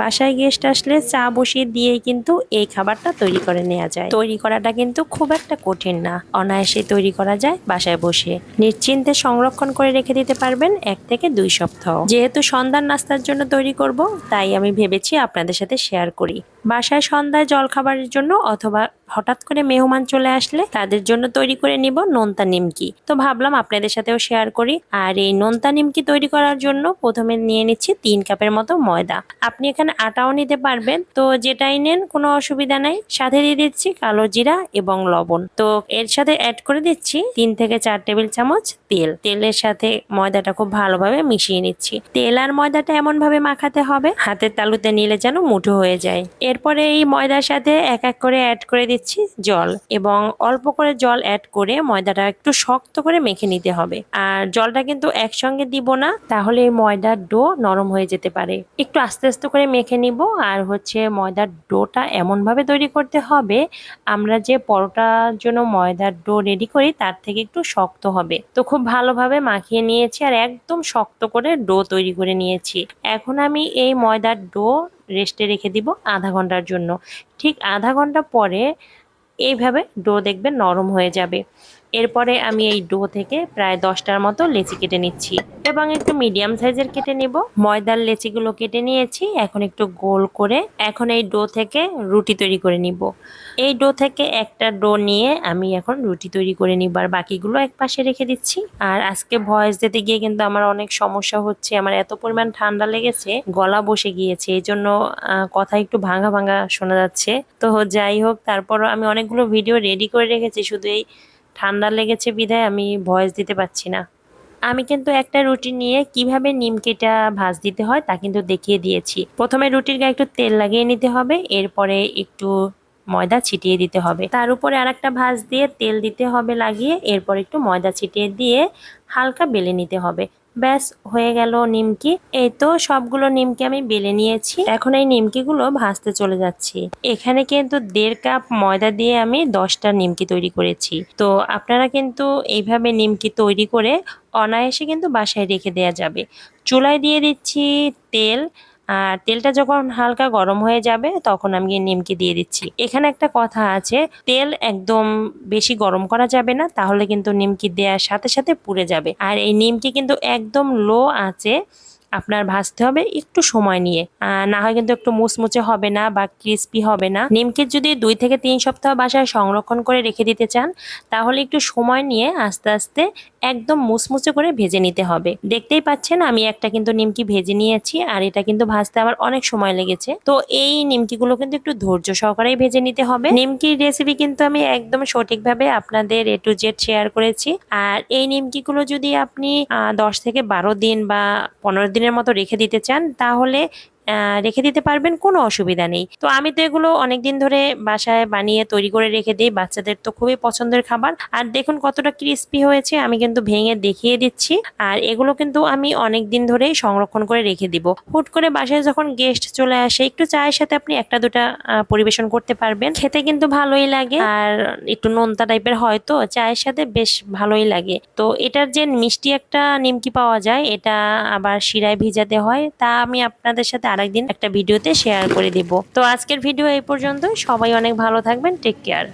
বাসায় গেস্ট আসলে চা বসিয়ে দিয়ে কিন্তু এই খাবারটা তৈরি করে নেওয়া যায়। তৈরি করাটা কিন্তু খুব একটা কঠিন না। অনায়াসে তৈরি করা যায় বাসায় বসে। নিশ্চিন্তে সংরক্ষণ করে রেখে দিতে পারবেন এক থেকে দুই সপ্তাহ। যেহেতু সন্ধ্যার নাস্তার জন্য তৈরি করব, তাই আমি ভেবেছি আপনাদের সাথে শেয়ার করি। বাসায় সন্ধ্যায় জলখাবারের জন্য অথবা হঠাৎ করে মেহমান চলে আসলে তাদের জন্য তৈরি করে নিব নোনতা নিমকি। তো ভাবলাম আপনাদের সাথেও শেয়ার করি। আর এই নোনতা নিমকি তৈরি করার জন্য প্রথমে নিয়ে নিচ্ছি তিন কাপের মতো ময়দা। আপনি এখানে আটাও নিতে পারবেন। তো যেটাই নেন, কোনো অসুবিধা নাই। সাথে দিয়ে দিচ্ছি কালো জিরা এবং লবণ। তো এর সাথে অ্যাড করে দিচ্ছি তিন থেকে চার টেবিল চামচ তেল। তেলের সাথে ময়দাটা খুব ভালোভাবে মিশিয়ে নিচ্ছি। তেল আর ময়দাটা এমন ভাবে মাখাতে হবে, হাতের তালুতে নিলে যেন মুঠো হয়ে যায়। এরপরে এই ময়দার সাথে এক এক করে অ্যাড করে দিচ্ছি জল এবং অল্প করে জল অ্যাড করে ময়দাটা একটু শক্ত করে মেখে নিতে হবে। আর জলটা কিন্তু একসঙ্গে দিব না, তাহলে ময়দার ডো নরম হয়ে যেতে পারে। একটু আস্তে আস্তে করে মেখে নিব। আর হচ্ছে ময়দার ডোটা এমনভাবে তৈরি করতে হবে, আমরা যে পরোটার জন্য ময়দার ডো রেডি করি, তার থেকে একটু শক্ত হবে। তো খুব ভালোভাবে মাখিয়ে নিয়েছি আর একদম শক্ত করে ডো তৈরি করে নিয়েছি। এখন আমি এই ময়দার ডো রেস্টে রেখে দিব আধা ঘণ্টার জন্য। ঠিক আধা ঘণ্টা পরে এইভাবে ডো দেখবে নরম হয়ে যাবে। এরপরে আমি এই ডো থেকে প্রায় দশটার মতো লেচি কেটে নিচ্ছি এবং একটু মিডিয়াম সাইজের কেটে নিব। ময়দার লেচিগুলো কেটে নিয়েছি, এখন একটু গোল করে এখন এই ডো থেকে রুটি তৈরি করে নিব। এই ডো থেকে একটা ডো নিয়ে আমি এখন রুটি তৈরি করে নিব আর বাকিগুলো এক পাশে রেখে দিচ্ছি। আর আজকে ভয়েস দিতে গিয়ে কিন্তু আমার অনেক সমস্যা হচ্ছে, আমার এত পরিমাণ ঠান্ডা লেগেছে, গলা বসে গিয়েছে এই জন্য কথা একটু ভাঙা ভাঙা শোনা যাচ্ছে। তো যাই হোক, তারপরও আমি অনেকগুলো ভিডিও রেডি করে রেখেছি, শুধু এই ঠান্ডা লেগেছে বিধায় আমি ভয়েস দিতে পারছি না। আমি কিন্তু একটা রুটি নিয়ে কীভাবে নিমকেটা ভাজ দিতে হয় তা কিন্তু দেখিয়ে দিয়েছি। প্রথমে রুটির গায়ে একটু তেল লাগিয়ে নিতে হবে, এরপরে একটু ময়দা ছিটিয়ে দিতে হবে। তার উপরে আর একটা ভাজ দিয়ে তেল দিতে হবে লাগিয়ে, এরপর একটু ময়দা ছিটিয়ে দিয়ে হালকা বেলে নিতে হবে। ব্যাস, হয়ে গেল নিমকি। এই তো সবগুলো নিমকি আমি বেলে নিয়েছি। এখন এই নিমকিগুলো ভাজতে চলে যাচ্ছি। এখানে কিন্তু দেড় কাপ ময়দা দিয়ে আমি দশটা নিমকি তৈরি করেছি। তো আপনারা কিন্তু এইভাবে নিমকি তৈরি করে অনায়াসে কিন্তু বাসায় রেখে দেয়া যাবে। চুলায় দিয়ে দিচ্ছি তেল আর তেলটা যখন হালকা গরম হয়ে যাবে, তখন আমি নিমকি দিয়ে দিচ্ছি। এখানে একটা কথা আছে, তেল একদম বেশি গরম করা যাবে না, তাহলে কিন্তু নিমকি দেওয়ার সাথে সাথে পুড়ে যাবে। আর এই নিমকি কিন্তু একদম লো আছে আপনার ভাজতে হবে একটু সময় নিয়ে। না হয় কিন্তু একটু মুচমুচে হবে না বা ক্রিস্পি হবে না। নিমকির যদি দুই থেকে তিন সপ্তাহ বাসায় সংরক্ষণ করে রেখে দিতে চান, তাহলে একটু সময় নিয়ে আস্তে আস্তে একদম মুচমুচে করে ভেজে নিতে হবে। দেখতেই পাচ্ছেন, আমি একটা কিন্তু নিমকি ভেজে নিয়েছি আর এটা কিন্তু ভাজতে আমার অনেক সময় লেগেছে। তো এই নিমকিগুলো কিন্তু একটু ধৈর্য সহকারেই ভেজে নিতে হবে। নিমকির রেসিপি কিন্তু আমি একদম সঠিকভাবে আপনাদের এ টু জেড শেয়ার করেছি। আর এই নিমকিগুলো যদি আপনি দশ থেকে বারো দিন বা পনেরো দিনের মতো রেখে দিতে চান তাহলে রেখে দিতে পারবেন, কোনো অসুবিধা নেই। তো আমি তো এগুলো অনেকদিন ধরে বাসায় বানিয়ে তৈরি করে রেখে দিই, বাচ্চাদের তো খুবই পছন্দের খাবার। আর দেখুন কতটা ক্রিস্পি হয়েছে, আমি কিন্তু ভেঙে দেখিয়ে দিচ্ছি। আর এগুলো কিন্তু আমি অনেক দিন ধরেই সংরক্ষণ করে রেখে দিব। হুট করে বাসায় যখন গেস্ট চলে আসে, একটু চায়ের সাথে আপনি একটা দুটা পরিবেশন করতে পারবেন। খেতে কিন্তু ভালোই লাগে। আর একটু নোনতা টাইপের হয় তো, চায়ের সাথে বেশ ভালোই লাগে। তো এটার যে মিষ্টি একটা নিমকি পাওয়া যায়, এটা আবার শিরায় ভিজাতে হয়। তা আমি আপনাদের সাথে আরেকদিন একটা ভিডিওতে শেয়ার করে দিব। তো আজকের ভিডিও এই পর্যন্ত সবাই অনেক ভালো থাকবেন। Take care